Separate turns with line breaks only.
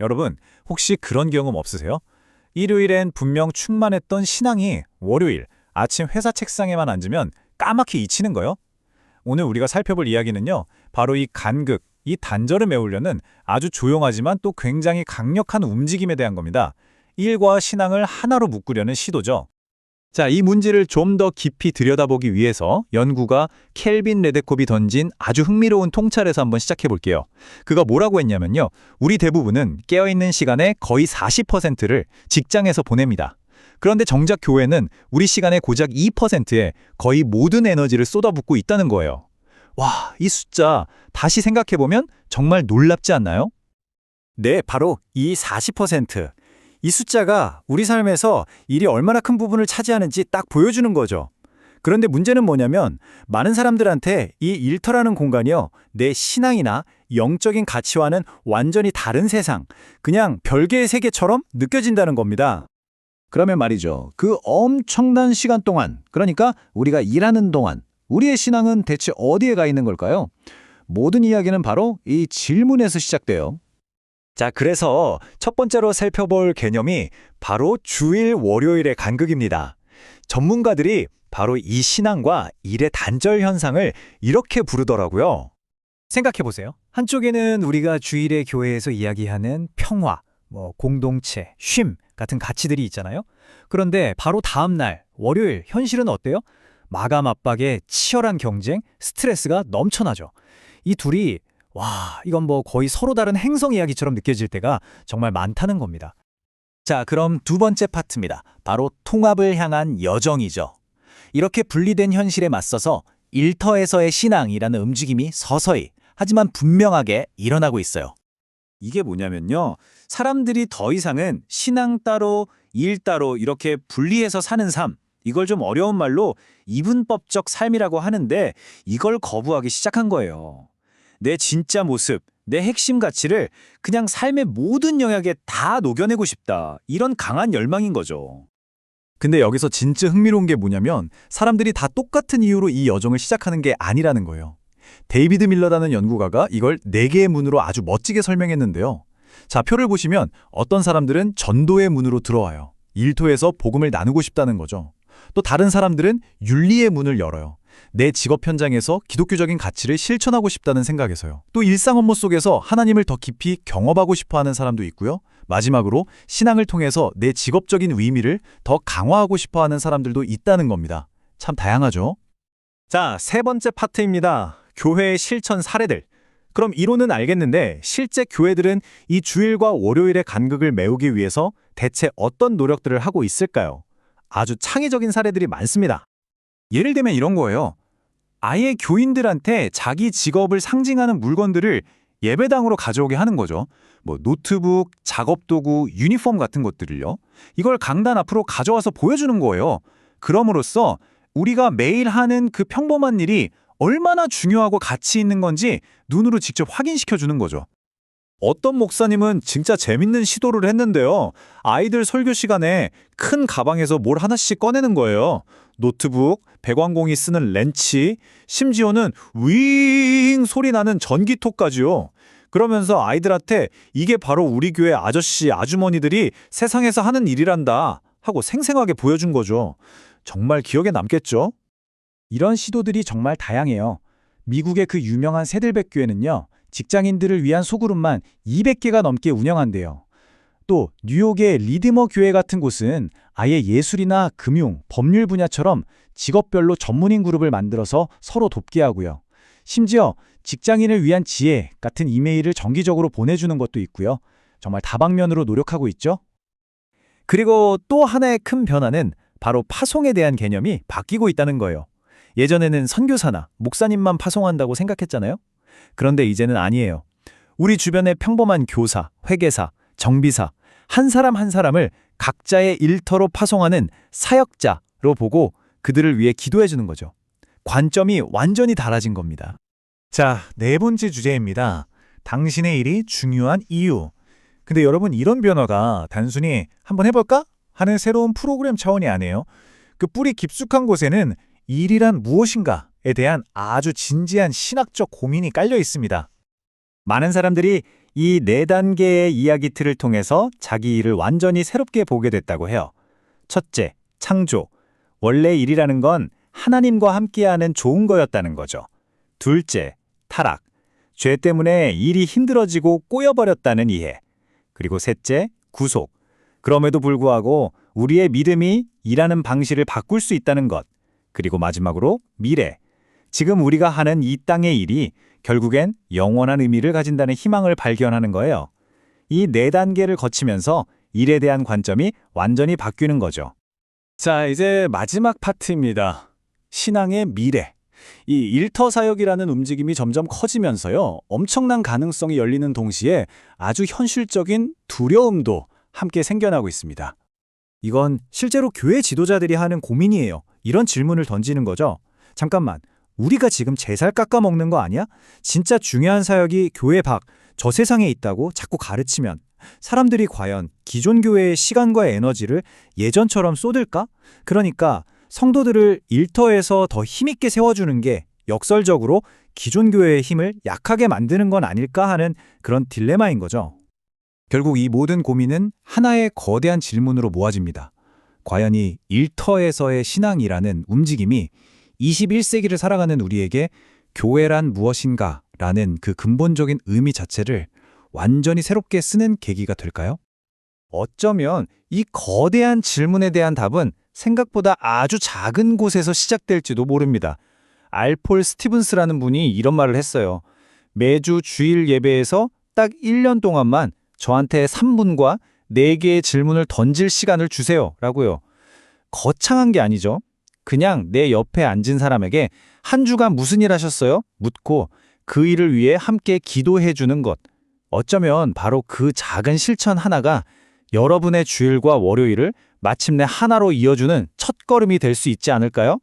여러분, 혹시 그런 경험 없으세요? 일요일엔 분명 충만했던 신앙이 월요일 아침 회사 책상에만 앉으면 까맣게 잊히는 거요? 오늘 우리가 살펴볼 이야기는요. 바로 이 간극, 이 단절을 메우려는 아주 조용하지만 또 굉장히 강력한 움직임에 대한 겁니다. 일과 신앙을 하나로 묶으려는 시도죠. 자, 이 문제를 좀 더 깊이 들여다보기 위해서 연구가 켈빈 레데콥이 던진 아주 흥미로운 통찰에서 한번 시작해 볼게요. 그가 뭐라고 했냐면요. 우리 대부분은 깨어있는 시간의 거의 40%를 직장에서 보냅니다. 그런데 정작 교회는 우리 시간의 고작 2%에 거의 모든 에너지를 쏟아붓고 있다는 거예요. 와, 이 숫자 다시 생각해보면 정말 놀랍지 않나요?
네, 바로 이 40%. 이 숫자가 우리 삶에서 일이 얼마나 큰 부분을 차지하는지 딱 보여주는 거죠. 그런데 문제는 뭐냐면 많은 사람들한테 이 일터라는 공간이요. 내 신앙이나 영적인 가치와는 완전히 다른 세상, 그냥 별개의 세계처럼 느껴진다는 겁니다.
그러면 말이죠. 그 엄청난 시간 동안, 그러니까 우리가 일하는 동안 우리의 신앙은 대체 어디에 가 있는 걸까요? 모든 이야기는 바로 이 질문에서 시작돼요.
자, 그래서 첫 번째로 살펴볼 개념이 바로 주일 월요일의 간극입니다. 전문가들이 바로 이 신앙과 일의 단절 현상을 이렇게 부르더라고요. 생각해보세요. 한쪽에는 우리가 주일에 교회에서 이야기하는 평화, 뭐 공동체, 쉼 같은 가치들이 있잖아요. 그런데 바로 다음 날 월요일 현실은 어때요? 마감 압박에 치열한 경쟁, 스트레스가 넘쳐나죠. 이 둘이 와, 이건 뭐 거의 서로 다른 행성 이야기처럼 느껴질 때가 정말 많다는 겁니다. 자, 그럼 두 번째 파트입니다. 바로 통합을 향한 여정이죠. 이렇게 분리된 현실에 맞서서 일터에서의 신앙이라는 움직임이 서서히 하지만 분명하게 일어나고 있어요.
이게 뭐냐면요. 사람들이 더 이상은 신앙 따로, 일 따로 이렇게 분리해서 사는 삶, 이걸 좀 어려운 말로 이분법적 삶이라고 하는데 이걸 거부하기 시작한 거예요. 내 진짜 모습, 내 핵심 가치를 그냥 삶의 모든 영역에 다 녹여내고 싶다. 이런 강한 열망인 거죠.
근데 여기서 진짜 흥미로운 게 뭐냐면 사람들이 다 똑같은 이유로 이 여정을 시작하는 게 아니라는 거예요. 데이비드 밀러라는 연구가가 이걸 네 개의 문으로 아주 멋지게 설명했는데요. 자, 표를 보시면 어떤 사람들은 전도의 문으로 들어와요. 일터에서 복음을 나누고 싶다는 거죠. 또 다른 사람들은 윤리의 문을 열어요. 내 직업 현장에서 기독교적인 가치를 실천하고 싶다는 생각에서요. 또 일상 업무 속에서 하나님을 더 깊이 경험하고 싶어 하는 사람도 있고요. 마지막으로 신앙을 통해서 내 직업적인 의미를 더 강화하고 싶어 하는 사람들도 있다는 겁니다. 참 다양하죠?
자, 세 번째 파트입니다. 교회의 실천 사례들. 그럼 이론은 알겠는데 실제 교회들은 이 주일과 월요일의 간극을 메우기 위해서 대체 어떤 노력들을 하고 있을까요? 아주 창의적인 사례들이 많습니다. 예를 들면 이런 거예요. 아예 교인들한테 자기 직업을 상징하는 물건들을 예배당으로 가져오게 하는 거죠. 뭐 노트북, 작업도구, 유니폼 같은 것들을요. 이걸 강단 앞으로 가져와서 보여주는 거예요. 그럼으로써 우리가 매일 하는 그 평범한 일이 얼마나 중요하고 가치 있는 건지 눈으로 직접 확인시켜 주는 거죠. 어떤 목사님은 진짜 재밌는 시도를 했는데요. 아이들 설교 시간에 큰 가방에서 뭘 하나씩 꺼내는 거예요. 노트북, 배관공이 쓰는 렌치, 심지어는 윙 소리 나는 전기톱까지요. 그러면서 아이들한테 이게 바로 우리 교회 아저씨, 아주머니들이 세상에서 하는 일이란다 하고 생생하게 보여준 거죠. 정말 기억에 남겠죠?
이런 시도들이 정말 다양해요. 미국의 그 유명한 새들백 교회는요. 직장인들을 위한 소그룹만 200개가 넘게 운영한대요. 또 뉴욕의 리드머 교회 같은 곳은 아예 예술이나 금융, 법률 분야처럼 직업별로 전문인 그룹을 만들어서 서로 돕게 하고요. 심지어 직장인을 위한 지혜 같은 이메일을 정기적으로 보내주는 것도 있고요. 정말 다방면으로 노력하고 있죠. 그리고 또 하나의 큰 변화는 바로 파송에 대한 개념이 바뀌고 있다는 거예요. 예전에는 선교사나 목사님만 파송한다고 생각했잖아요. 그런데 이제는 아니에요. 우리 주변의 평범한 교사, 회계사, 정비사, 한 사람 한 사람을 각자의 일터로 파송하는 사역자로 보고 그들을 위해 기도해 주는 거죠. 관점이 완전히 달라진 겁니다. 자, 네 번째 주제입니다. 당신의 일이 중요한 이유. 근데 여러분 이런 변화가 단순히 한번 해볼까? 하는 새로운 프로그램 차원이 아니에요. 그 뿌리 깊숙한 곳에는 일이란 무엇인가에 대한 아주 진지한 신학적 고민이 깔려 있습니다.
많은 사람들이 이 네 단계의 이야기 틀을 통해서 자기 일을 완전히 새롭게 보게 됐다고 해요. 첫째, 창조. 원래 일이라는 건 하나님과 함께하는 좋은 거였다는 거죠. 둘째, 타락. 죄 때문에 일이 힘들어지고 꼬여버렸다는 이해. 그리고 셋째, 구속. 그럼에도 불구하고 우리의 믿음이 일하는 방식을 바꿀 수 있다는 것. 그리고 마지막으로 미래. 지금 우리가 하는 이 땅의 일이 결국엔 영원한 의미를 가진다는 희망을 발견하는 거예요. 이 네 단계를 거치면서 일에 대한 관점이 완전히 바뀌는 거죠.
자, 이제 마지막 파트입니다. 신앙의 미래. 이 일터 사역이라는 움직임이 점점 커지면서요. 엄청난 가능성이 열리는 동시에 아주 현실적인 두려움도 함께 생겨나고 있습니다.
이건 실제로 교회 지도자들이 하는 고민이에요. 이런 질문을 던지는 거죠. 잠깐만, 우리가 지금 제살 깎아 먹는 거 아니야? 진짜 중요한 사역이 교회 밖, 저 세상에 있다고 자꾸 가르치면 사람들이 과연 기존 교회의 시간과 에너지를 예전처럼 쏟을까? 그러니까 성도들을 일터에서 더 힘있게 세워주는 게 역설적으로 기존 교회의 힘을 약하게 만드는 건 아닐까 하는 그런 딜레마인 거죠.
결국 이 모든 고민은 하나의 거대한 질문으로 모아집니다. 과연 이 일터에서의 신앙이라는 움직임이 21세기를 살아가는 우리에게 교회란 무엇인가 라는 그 근본적인 의미 자체를 완전히 새롭게 쓰는 계기가 될까요? 어쩌면 이 거대한 질문에 대한 답은 생각보다 아주 작은 곳에서 시작될지도 모릅니다. 알폴 스티븐스라는 분이 이런 말을 했어요. 매주 주일 예배에서 딱 1년 동안만 저한테 3분과 4개의 질문을 던질 시간을 주세요. 라고요. 거창한 게 아니죠. 그냥 내 옆에 앉은 사람에게 한 주간 무슨 일 하셨어요? 묻고 그 일을 위해 함께 기도해 주는 것. 어쩌면 바로 그 작은 실천 하나가 여러분의 주일과 월요일을 마침내 하나로 이어주는 첫걸음이 될 수 있지 않을까요?